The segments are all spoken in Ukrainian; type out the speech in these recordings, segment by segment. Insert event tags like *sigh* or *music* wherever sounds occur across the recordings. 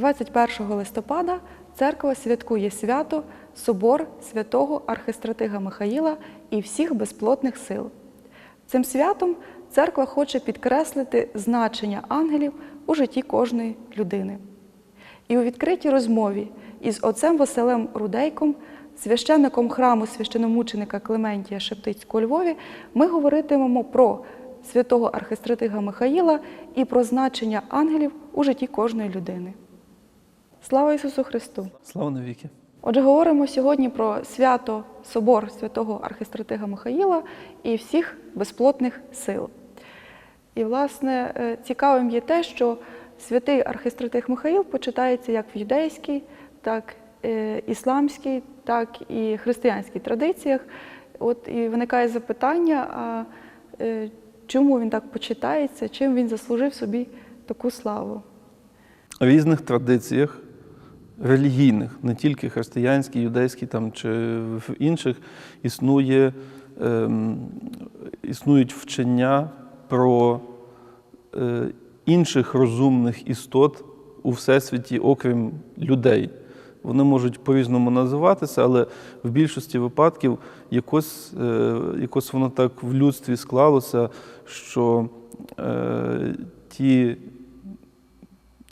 21 листопада церква святкує свято Собор святого архистратига Михаїла і всіх безплотних сил. Цим святом церква хоче підкреслити значення ангелів у житті кожної людини. І у відкритій розмові із отцем Василем Рудейком, священником храму священомученика Клементія Шептицького Львові, ми говоритимемо про святого архистратига Михаїла і про значення ангелів у житті кожної людини. Слава Ісусу Христу! Слава навіки. Отже, говоримо сьогодні про свято Собор святого архистратига Михаїла і всіх безплотних сил. І, власне, е, цікавим є те, що святий архистратиг Михаїл почитається як в юдейській, так е, ісламській, так і християнській традиціях. От і виникає запитання, а е, чому він так почитається, чим він заслужив собі таку славу? В різних традиціях релігійних, не тільки християнській, юдейській там, чи в інших, існує, ем, існують вчення про е, інших розумних істот у всесвіті, окрім людей. Вони можуть по-різному називатися, але в більшості випадків якось, е, якось воно так в людстві склалося, що е, ті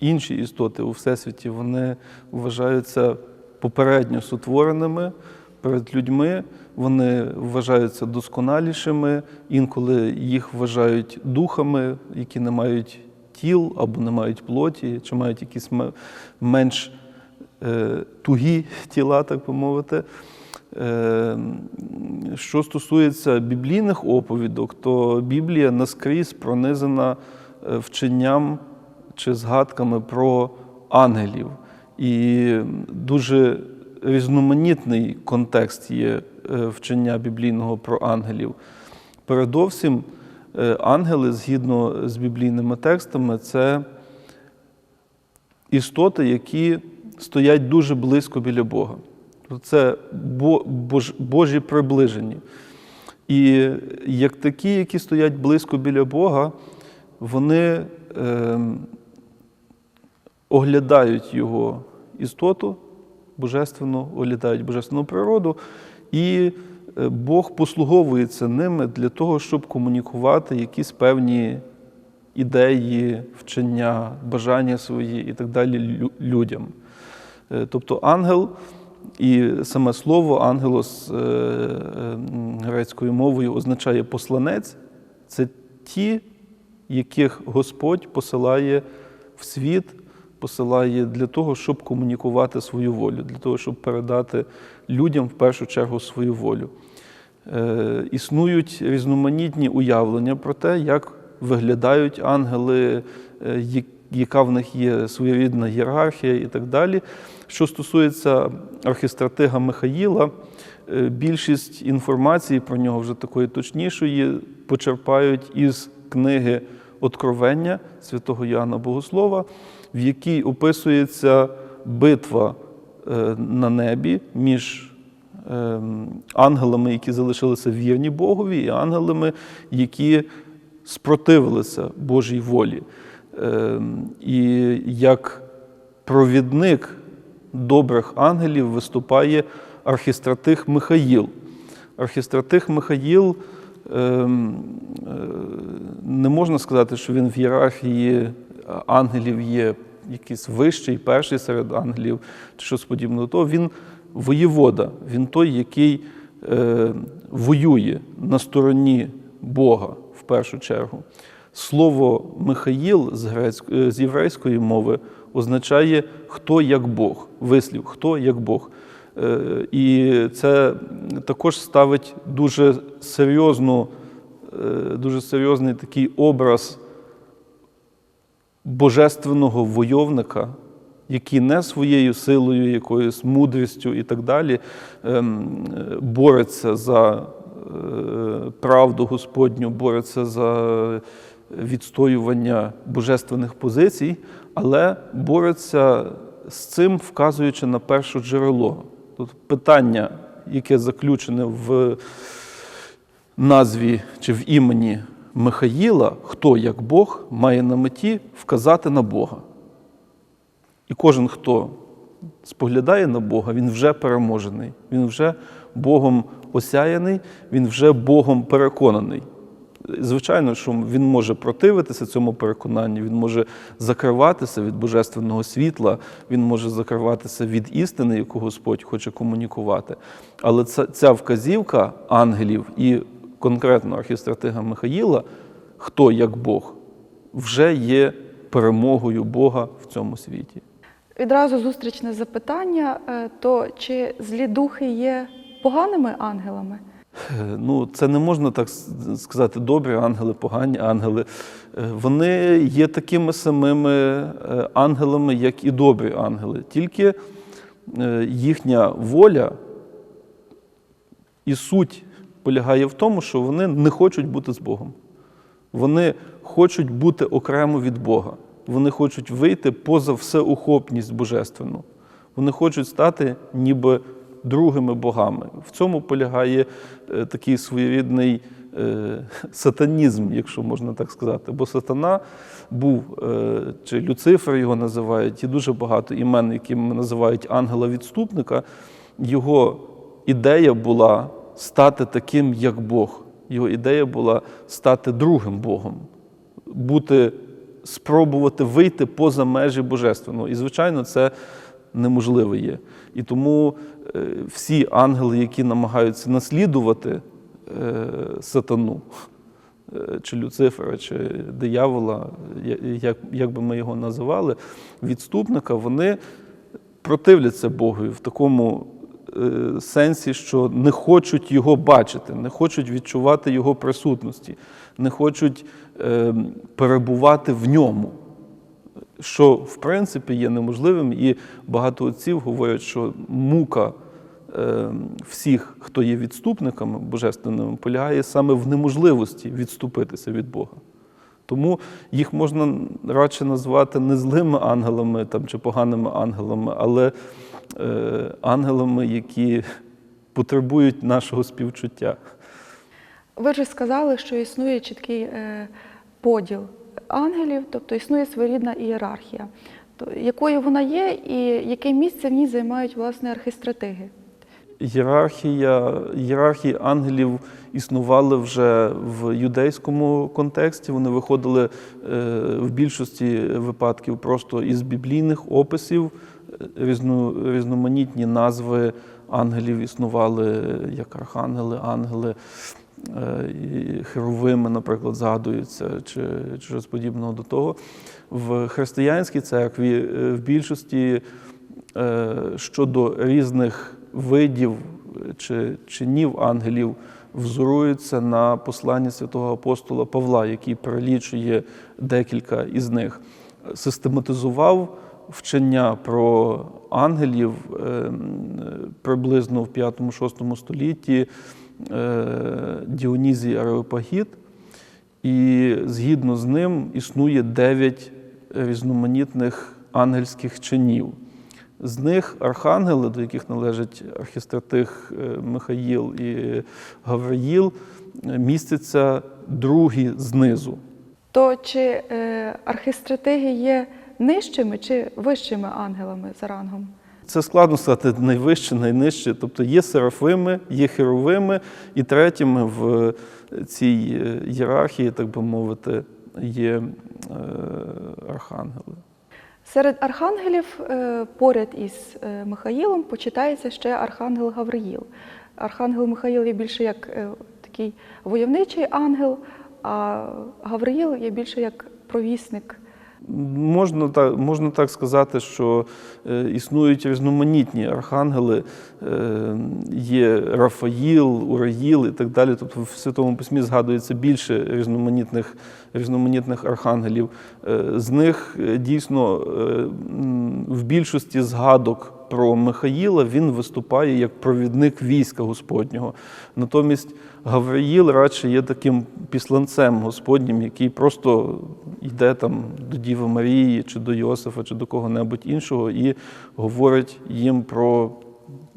інші істоти у всесвіті вони вважаються попередньо сотвореними перед людьми, вони вважаються досконалішими, інколи їх вважають духами, які не мають тіл або не мають плоті, чи мають якісь менш е, тугі *laughs* тіла, так би мовити. Е, Що стосується біблійних оповідок, то Біблія наскрізь пронизана е, вченням чи згадками про ангелів. І дуже різноманітний контекст є е, вчення біблійного про ангелів. Передовсім, е, ангели, згідно з біблійними текстами, це істоти, які стоять дуже близько біля Бога. Це Божі приближені. І як такі, які стоять близько біля Бога, вони е, оглядають його істоту божественну, оглядають божественну природу, і е, Бог послуговується ними для того, щоб комунікувати якісь певні ідеї, вчення, бажання свої і так далі людям. Е, Тобто ангел і саме слово ангелос е, грецькою мовою означає посланець це ті, яких Господь посилає в світ, посилає для того, щоб комунікувати свою волю, для того, щоб передати людям в першу чергу свою волю. Е, Існують різноманітні уявлення про те, як виглядають ангели, е, яка в них є своєрідна ієрархія і так далі. Що стосується архістратига Михаїла, е, більшість інформації про нього вже такої точнішої почерпають із книги Откровення святого Йоанна Богослова, в якій описується битва е, на небі між ем, ангелами, які залишилися вірні Богові, і ангелами, які спротивилися Божій волі. Ем, І як провідник добрих ангелів виступає архістратих Михаїл. Архістратих Михаїл ем, е, не можна сказати, що він в ієрархії ангелів є якийсь вищий, перший серед ангелів, чи щось подібне до того. Він воєвода, він той, який е, воює на стороні Бога в першу чергу. Слово Михаїл з, грецьк- е, з єврейської мови означає хто як Бог, вислів, хто як Бог. Е, І це також ставить дуже серйозну, е, дуже серйозний такий образ божественного войовника, який не своєю силою, якоюсь мудрістю і так далі ем, бореться за е, правду Господню, бореться за відстоювання божественних позицій, але бореться з цим, вказуючи на перше джерело. Тут питання, яке заключене в назві чи в імені Михаїла, хто як Бог має на меті вказати на Бога. І кожен, хто споглядає на Бога, він вже переможений, він вже Богом осяяний, він вже Богом переконаний. Звичайно, що він може противитися цьому переконанню, він може закриватися від божественного світла, він може закриватися від істини, яку Господь хоче комунікувати. Але ця, вказівка ангелів і конкретно архістратига Михаїла, хто як Бог, вже є перемогою Бога в цьому світі. Відразу зустрічне запитання: е, то чи злі духи є поганими ангелами? Е, Ну, це не можна так сказати, добрі ангели, погані ангели. Е, Вони є такими самими ангелами, як і добрі ангели. Тільки їхня воля і суть полягає в тому, що вони не хочуть бути з Богом. Вони хочуть бути окремо від Бога. Вони хочуть вийти поза всеохопність божественну. Вони хочуть стати ніби другими богами. В цьому полягає е, такий своєрідний е, сатанізм, якщо можна так сказати. Бо сатана був, е, чи Люцифер його називають, і дуже багато імен, якими називають ангела-відступника. Його ідея була стати таким, як Бог. Його ідея була стати другим Богом, бути, спробувати вийти поза межі божественного. І, звичайно, це неможливо є. І тому е, всі ангели, які намагаються наслідувати е, сатану, е, чи Люцифера, чи диявола, як, би ми його називали, відступника, вони противляться Богу в такому сенсі, що не хочуть його бачити, не хочуть відчувати його присутності, не хочуть е, перебувати в ньому. Що в принципі є неможливим, і багато отців говорять, що мука е, всіх, хто є відступниками божественними, полягає саме в неможливості відступитися від Бога. Тому їх можна радше назвати не злими ангелами там, чи поганими ангелами, але е, ангелами, які потребують нашого співчуття. Ви ж сказали, що існує чіткий е, поділ ангелів, тобто існує своєрідна ієрархія. Якою вона є і яке місце в ній займають власне архистратиги? Єрархія, єрархії ангелів існували вже в юдейському контексті. Вони виходили е, в більшості випадків просто із біблійних описів. Різно, різноманітні назви ангелів існували як архангели, ангели, е, і херовими, наприклад, згадуються, чи, чи щось подібного до того. В християнській церкві е, в більшості е, щодо різних видів чи чинів ангелів взоруються на посланні святого апостола Павла, який перелічує декілька із них. Систематизував вчення про ангелів е, приблизно в 5-6 столітті е, Діонізій Ареопагіт. І згідно з ним існує дев'ять різноманітних ангельських чинів. З них архангели, до яких належать архістратих е, Михаїл і Гавриїл, містяться другі знизу. То чи архистратиги є нижчими чи вищими ангелами за рангом? Це складно сказати найвище, найнижче. Тобто є серафими, є херовими, і третіми в цій е, ієрархії, так би мовити, є е, архангели. Серед архангелів е, поряд із е, Михаїлом почитається ще архангел Гавриїл. Архангел Михаїл є більше як е, такий войовничий ангел, а Гавриїл є більше як провісник. Можна так, можна так сказати, що е, існують різноманітні архангели, е, є Рафаїл, Ураїл і так далі. Тобто в Святому Письмі згадується більше різноманітних, різноманітних архангелів. Е, з них е, дійсно е, в більшості згадок про Михаїла він виступає як провідник війська Господнього. Натомість Гавриїл радше є таким післанцем Господнім, який просто йде там до Діви Марії, чи до Йосифа, чи до кого-небудь іншого, і говорить їм про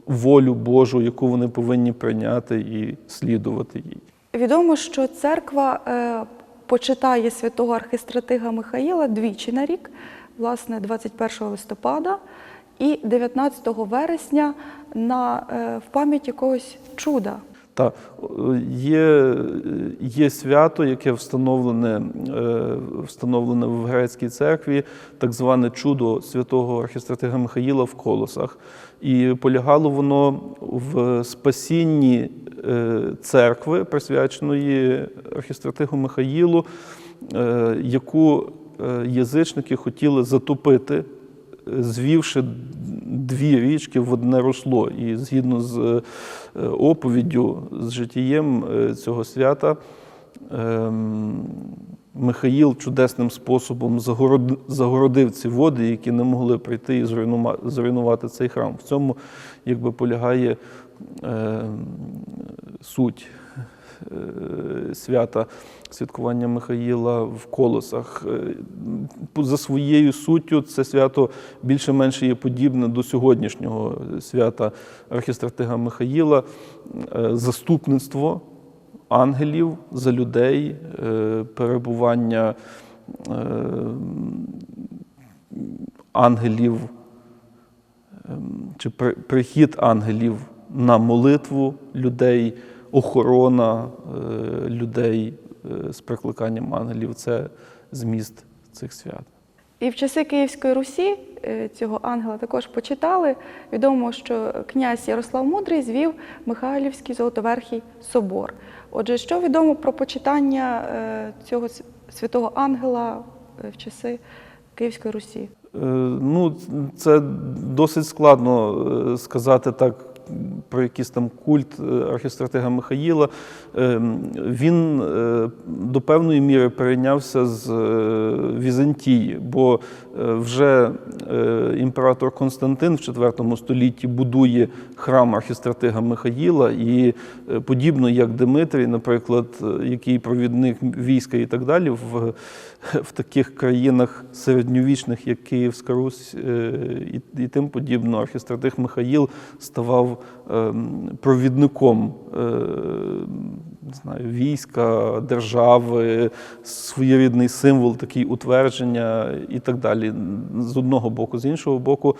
волю Божу, яку вони повинні прийняти і слідувати їй. Відомо, що церква почитає святого архистратига Михаїла двічі на рік власне, 21 листопада і 19 вересня на, е, в пам'ять якогось чуда. Та є, є свято, яке встановлене, е, встановлене в грецькій церкві, так зване чудо святого архістратига Михаїла в колосах. І полягало воно в спасінні е, церкви, присвяченої архістратигу Михаїлу, е, яку е, язичники хотіли затопити звівши дві річки в одне русло. І згідно з е, оповіддю, з життєєм е, цього свята, ем, Михаїл чудесним способом загородив ці води, які не могли прийти і зруйнувати цей храм. В цьому якби полягає ем, суть свята святкування Михаїла в колосах. Е, За своєю суттю це свято більше-менше є подібне до сьогоднішнього свята архістратига Михаїла, Е, заступництво ангелів за людей, е, перебування е, ангелів ем, чи прихід ангелів на молитву людей, охорона е, людей е, з прикликанням ангелів це зміст цих свят. І в часи Київської Русі е, цього ангела також почитали. Відомо, що князь Ярослав Мудрий звів Михайлівський Золотоверхий собор. Отже, що відомо про почитання цього святого ангела в часи Київської Русі? Ну, це досить складно сказати так про якийсь там культ е, архістратига Михаїла. Е, Він е, до певної міри перейнявся з Візантії, бо вже імператор Константин в IV столітті будує храм архістратига Михаїла, і подібно як Димитрій, наприклад, який провідник війська і так далі, в, в таких країнах середньовічних, як Київська Русь і, і тим подібно, архістратиг Михаїл ставав провідником е, не знаю, війська, держави, своєрідний символ, такий утвердження і так далі. З одного боку, з іншого боку,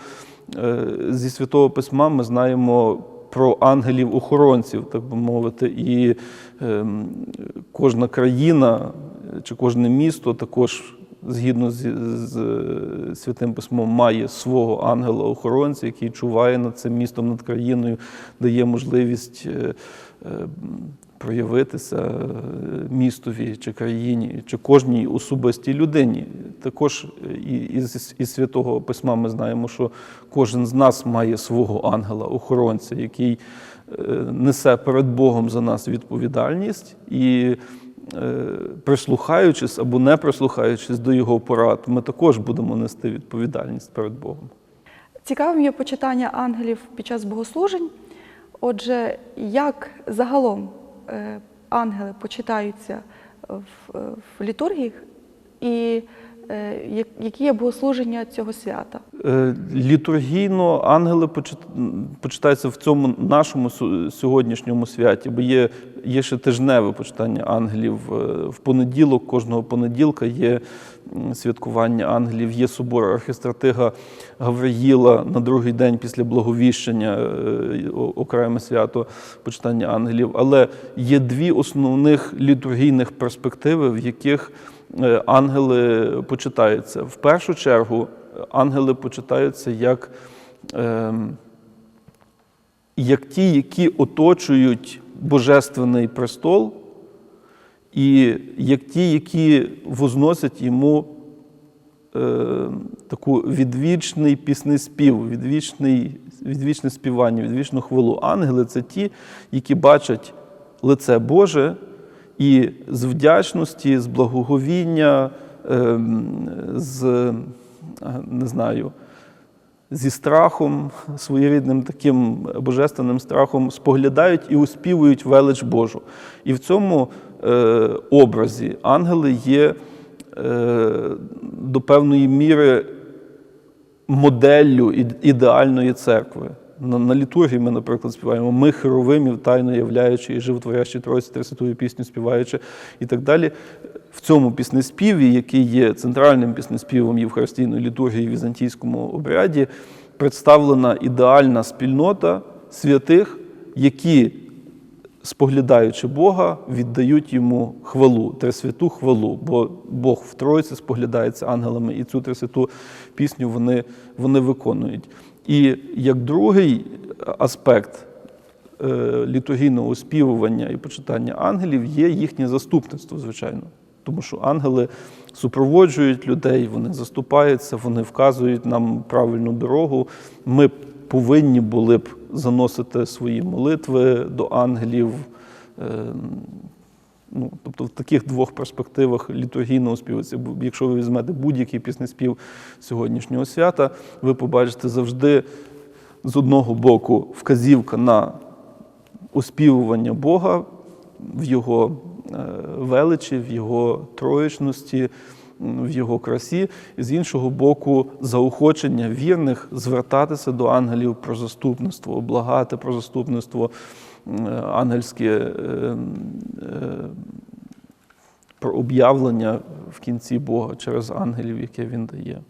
е, зі святого письма ми знаємо. Про ангелів-охоронців, так би мовити, і ем, кожна країна чи кожне місто також згідно з, з е, святим письмом має свого ангела-охоронця, який чуває над цим містом, над країною, дає можливість е, е, проявитися містові чи країні, чи кожній особистій людині. Також із, із святого письма ми знаємо, що кожен з нас має свого ангела-охоронця, який несе перед Богом за нас відповідальність і. Е, Прислухаючись або не прислухаючись до його порад, ми також будемо нести відповідальність перед Богом. Цікавим є почитання ангелів під час богослужень. Отже, як загалом е, ангели почитаються в, в літургіях і е, які є богослуження цього свята? Е, Літургійно ангели почитаються в цьому нашому сьогоднішньому святі, бо є, є ще тижневе почитання ангелів. Е, В понеділок, кожного понеділка є святкування ангелів, є собор архістратига Гавриїла на другий день після благовіщення, е, окреме свято почитання ангелів. Але є дві основних літургійних перспективи, в яких е, ангели почитаються. В першу чергу ангели почитаються як, ем, як ті, які оточують Божественний престол, і як ті, які возносять йому е, таку відвічний пісний спів, відвічний, відвічне співання, відвічну хвилу. Ангели це ті, які бачать лице Боже і з вдячності, з благоговіння, ем, з е, не знаю. Зі страхом, своєрідним таким божественним страхом споглядають і успівують велич Божу. І в цьому е, образі ангели є е, до певної міри моделлю ідеальної церкви. На, на літургії ми, наприклад, співаємо ми херовимів, тайно являючи і животворящі Тройці, Тридцятую пісню співаючи і так далі. в цьому піснеспіві, який є центральним піснеспівом Євхаристійної літургії в візантійському обряді, представлена ідеальна спільнота святих, які, споглядаючи Бога, віддають йому хвалу, трисвяту хвалу, бо Бог в Тройці споглядається ангелами, і цю трисвяту пісню вони, вони виконують. І як другий аспект е, літургійного оспівування і почитання ангелів є їхнє заступництво, звичайно. Тому що ангели супроводжують людей, вони заступаються, вони вказують нам правильну дорогу. Ми повинні були б заносити свої молитви до ангелів. Ну, тобто в таких двох перспективах літургійного співу. Якщо ви візьмете будь-який піснеспів сьогоднішнього свята, ви побачите завжди з одного боку вказівка на оспівування Бога в Його е, величі, в Його троєчності, в Його красі, і з іншого боку, заохочення вірних звертатися до ангелів про заступництво, облагати про заступництво ангельське е, е, об'явлення в кінці Бога через ангелів, яке він дає.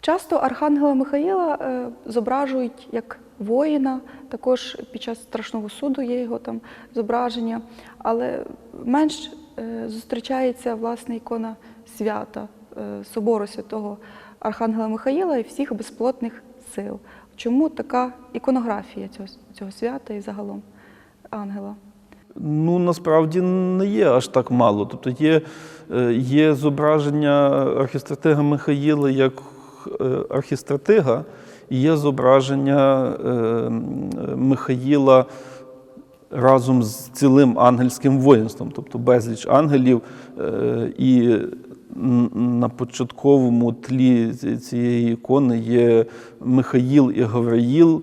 Часто архангела Михаїла е, зображують як воїна, також під час страшного суду є його там зображення, але менш е, зустрічається власне ікона свята, е, собору святого Архангела Михаїла і всіх безплотних сил. Чому така іконографія цього, цього свята і загалом ангела? Ну, насправді не є аж так мало. Тобто є, е, є зображення архістратига Михаїла як е, архістратига, і є зображення е, Михаїла разом з цілим ангельським воїнством, тобто безліч ангелів. І на початковому тлі цієї ікони є Михаїл і Гавраїл,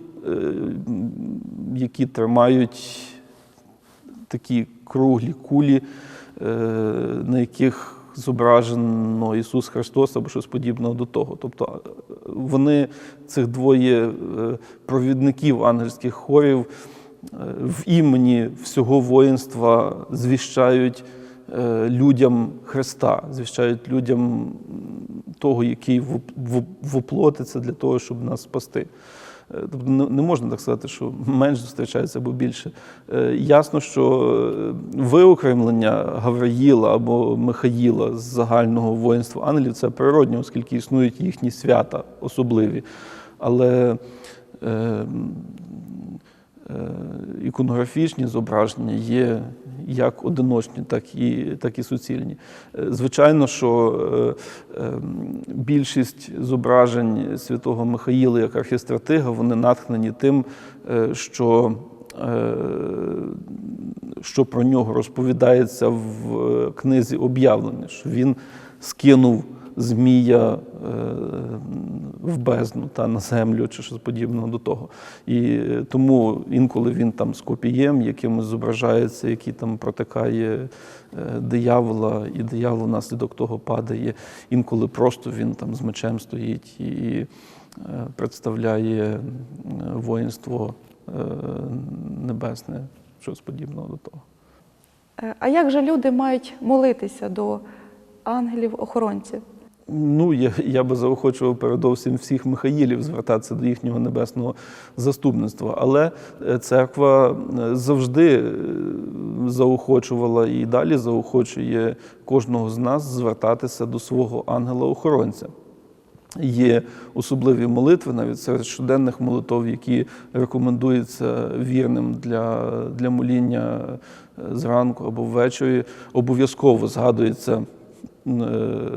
які тримають такі круглі кулі, е, на яких зображено Ісус Христос або щось подібного до того. Тобто е, вони, цих двоє е, провідників ангельських хорів, е, в імені всього воїнства звіщають е, людям Христа, звіщають людям того, який воп- воп- воплотиться для того, щоб нас спасти. Е, Тобто не можна так сказати, що менш зустрічається або більше. Е, Ясно, що е, виокремлення Гавраїла або Михаїла з загального воїнства ангелів це природньо, оскільки існують їхні свята особливі. Але е, е, іконографічні зображення є як одиночні, так і, так і суцільні. Е, Звичайно, що е, е, більшість зображень святого Михаїла як архістратига, вони натхнені тим, що, що про нього розповідається в книзі об'явлення, що він скинув змія е, в бездну та на землю чи щось подібного до того. І е, тому інколи він там з копієм якимось зображається, який там протикає е, диявола, і диявол внаслідок того падає. Інколи просто він там з мечем стоїть і представляє воїнство небесне, щось подібного до того. А як же люди мають молитися до ангелів-охоронців? Ну, я, я би заохочував передовсім всіх Михаїлів звертатися до їхнього небесного заступництва. Але е, церква е, завжди е, заохочувала і далі заохочує кожного з нас звертатися до свого ангела-охоронця. Є особливі молитви, навіть серед щоденних молитов, які рекомендуються вірним для, для моління зранку або ввечері. Обов'язково згадується,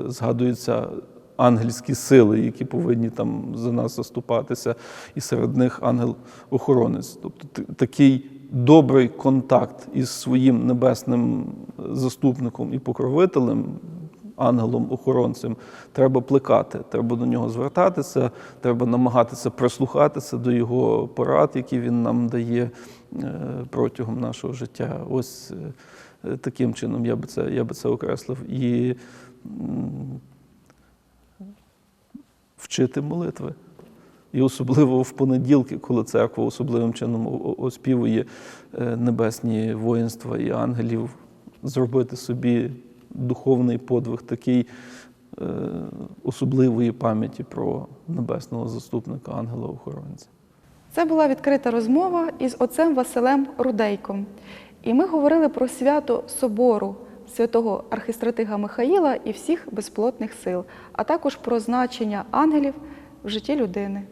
згадуються ангельські сили, які повинні там за нас заступатися, і серед них ангел-охоронець. Тобто такий добрий контакт із своїм небесним заступником і покровителем ангелом-охоронцем треба плекати, треба до нього звертатися, треба намагатися прислухатися до його порад, які він нам дає е, протягом нашого життя. Ось е, таким чином я би це, я би це окреслив. І вчити молитви. І особливо в понеділки, коли церква особливим чином оспівує е, небесні воїнства і ангелів, зробити собі духовний подвиг, такий е, особливої пам'яті про небесного заступника, ангела-охоронця. Це була відкрита розмова із отцем Василем Рудейком. І ми говорили про свято Собору святого архистратига Михаїла і всіх безплотних сил, а також про значення ангелів в житті людини.